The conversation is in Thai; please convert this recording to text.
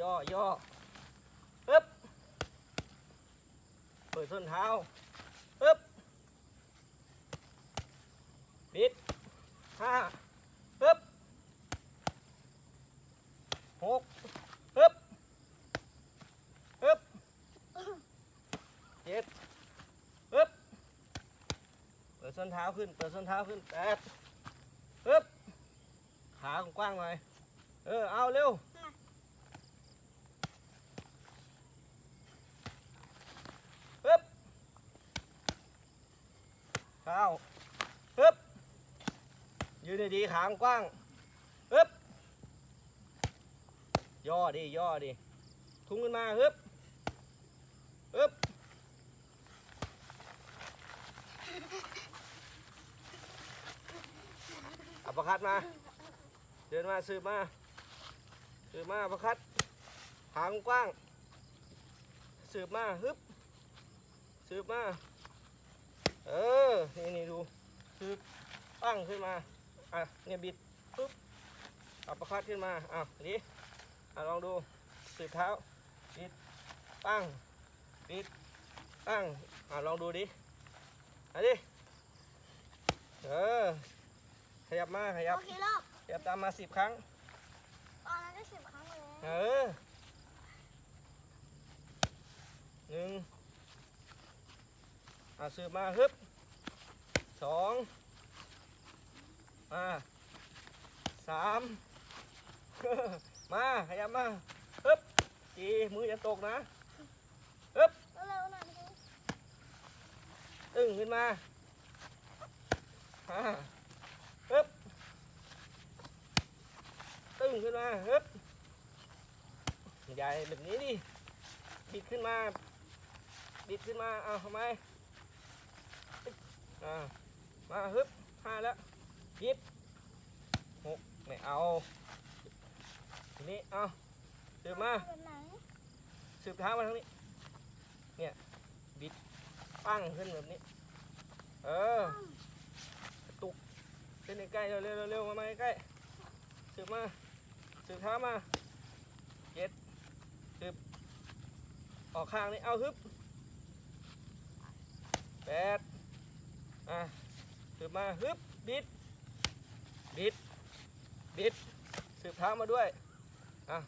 ย่อย่อปึ๊บเปิดส้นเท้าปึ๊บบิดห้าปึ๊บหกปึ๊บปึ๊บเจ็ดปึ๊บเปิดส้นเท้าขึ้น เปิดส้นเท้าขึ้นแปดปึ๊บขากว้างหน่อยเออเอาเร็ว ปึ๊บ เข้าปึ๊บยืนดีๆขามกว้างปึ๊บย่อดิย่อดิทุ่งขึ้นมาปึ๊บปึ๊บอัปคัดมา เดินมาสืบมาสืบมาอัปคัดหางกว้างสืบมาฮึบสืบมา สืบตั้งขึ้นมา อะ เนี่ยบิดปุ๊บอัปเปอร์คัดขึ้นมา อะดิอะลองดูสืบเท้า บิด ตั้ง บิด ตั้ง อะลองดูดิอะดิเออ ขยับมา ขยับ โอเครอบขยับตามมาสิบครั้ง ตอนนั้นได้สิบครั้งเลยเออหนึ่งอะสืบมาฮึบ สองมาสามมาขยับมาฮึบจีมืออย่าตกนะฮึบตึงขึ้นมาฮ่าฮึบตึงขึ้นมาฮึบใหญ่แบบนี้ดิบิดขึ้นมาบิดขึ้นมาเอาทำไมอ่า มาฮึบห้าแล้วบิดหกไม่เอาทีนี้เอาสืบมาสืบเท้ามาทางนี้ เนี่ยบิดปั้งขึ้นแบบนี้ เออตุกเส้นใกล้เร็วๆเร็วๆมามาใกล้สืบมาสืบเท้ามาเจ็ดสืบออกข้างนี้เอาฮึบแปดอะ สืบมาฮึบบิดบิดบิดสืบเท้ามาด้วยอะ